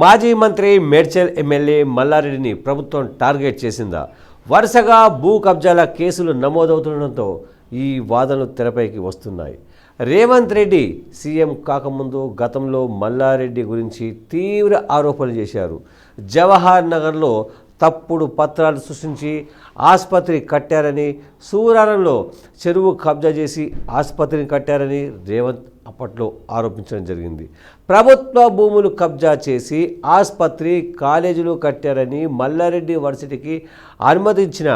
మాజీ మంత్రి మేడ్చల్ ఎమ్మెల్యే మల్లారెడ్డిని ప్రభుత్వం టార్గెట్ చేసిందా? వరుసగా భూ కబ్జాల కేసులు నమోదవుతుండటంతో ఈ వాదనలు తెరపైకి వస్తున్నాయి. రేవంత్ రెడ్డి సీఎం కాకముందు గతంలో మల్లారెడ్డి గురించి తీవ్ర ఆరోపణలు చేశారు. జవహర్ నగర్లో తప్పుడు పత్రాలు సృష్టించి ఆసుపత్రి కట్టారని సూరారంలో చెరువు కబ్జా చేసి ఆసుపత్రిని కట్టారని రేవంత్ అప్పట్లో ఆరోపించడం జరిగింది. ప్రభుత్వ భూములు కబ్జా చేసి ఆసుపత్రి కాలేజీలు కట్టారని మల్లారెడ్డి వర్సిటీకి అనుమతించిన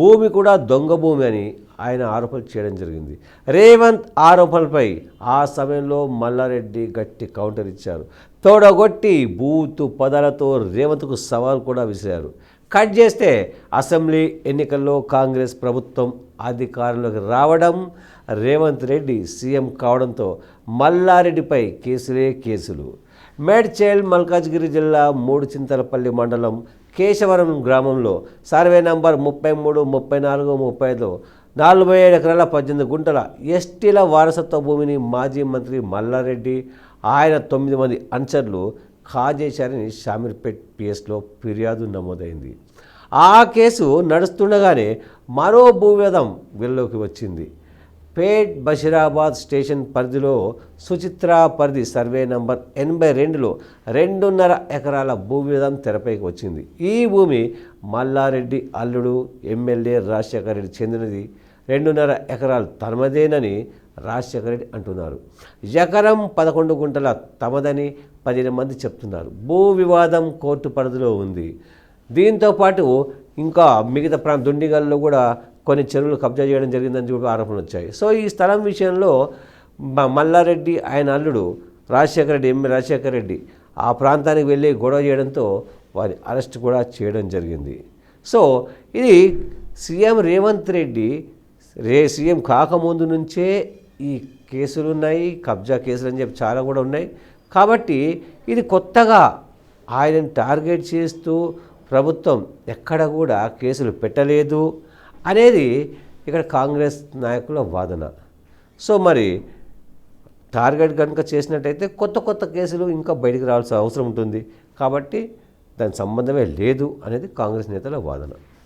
భూమి కూడా దొంగ భూమి అని ఆయన ఆరోపణలు చేయడం జరిగింది. రేవంత్ ఆరోపణలపై ఆ సమయంలో మల్లారెడ్డి గట్టి కౌంటర్ ఇచ్చారు. తోడగొట్టి బూతు పదాలతో రేవంత్కు సవాల్ కూడా విసిరారు. కట్ చేస్తే అసెంబ్లీ ఎన్నికల్లో కాంగ్రెస్ ప్రభుత్వం అధికారంలోకి రావడం రేవంత్ రెడ్డి సీఎం కావడంతో మల్లారెడ్డిపై కేసులే కేసులు. మేడ్చేల్ మల్కాజ్గిరి జిల్లా మూడు చింతలపల్లి మండలం కేశవరం గ్రామంలో సర్వే నంబర్ ముప్పై మూడు ముప్పై నాలుగు ముప్పై ఐదు నలభై ఏడు ఎకరాల పద్దెనిమిది గుంటల ఎస్టీల వారసత్వ భూమిని మాజీ మంత్రి మల్లారెడ్డి ఆయన తొమ్మిది మంది అనుచరులు కాజేశారని షామీర్పేట్ పిఎస్లో ఫిర్యాదు నమోదైంది. ఆ కేసు నడుస్తుండగానే మరో భూవేదం వెల్లోకి వచ్చింది. పేట్ బషీరాబాద్ స్టేషన్ పరిధిలో సుచిత్ర పరిధి సర్వే నంబర్ ఎనభై రెండులో రెండున్నర ఎకరాల భూవిధం తెరపైకి వచ్చింది. ఈ భూమి మల్లారెడ్డి అల్లుడు ఎమ్మెల్యే రాజశేఖర రెడ్డి చెందినది. రెండున్నర ఎకరాలు తనమదేనని రాజశేఖర రెడ్డి అంటున్నారు. ఎకరం పదకొండు గుంటల తమదని పదిహేను మంది చెప్తున్నారు. భూ వివాదం కోర్టు పరిధిలో ఉంది. దీంతో పాటు ఇంకా మిగతా ప్రాంత దుండిగల్లో కూడా కొన్ని చెరువులు కబ్జా చేయడం జరిగిందని చెప్పి ఆరోపణలు వచ్చాయి. సో ఈ స్థలం విషయంలో మల్లారెడ్డి ఆయన అల్లుడు రాజశేఖర రెడ్డి ఎంఏ రాజశేఖర రెడ్డి ఆ ప్రాంతానికి వెళ్ళి గొడవ చేయడంతో వారి అరెస్ట్ కూడా చేయడం జరిగింది. సో ఇది సీఎం రేవంత్ రెడ్డి రే సీఎం కాకముందు నుంచే ఈ కేసులు ఉన్నాయి కబ్జా కేసులు అని చెప్పి చాలా కూడా ఉన్నాయి. కాబట్టి ఇది కొత్తగా ఆయనను టార్గెట్ చేస్తూ ప్రభుత్వం ఎక్కడ కూడా కేసులు పెట్టలేదు అనేది ఇక్కడ కాంగ్రెస్ నాయకుల వాదన. సో మరి టార్గెట్ కనుక చేసినట్టయితే కొత్త కొత్త కేసులు ఇంకా బయటికి రావాల్సిన అవసరం ఉంటుంది. కాబట్టి దాని సంబంధమే లేదు అనేది కాంగ్రెస్ నేతల వాదన.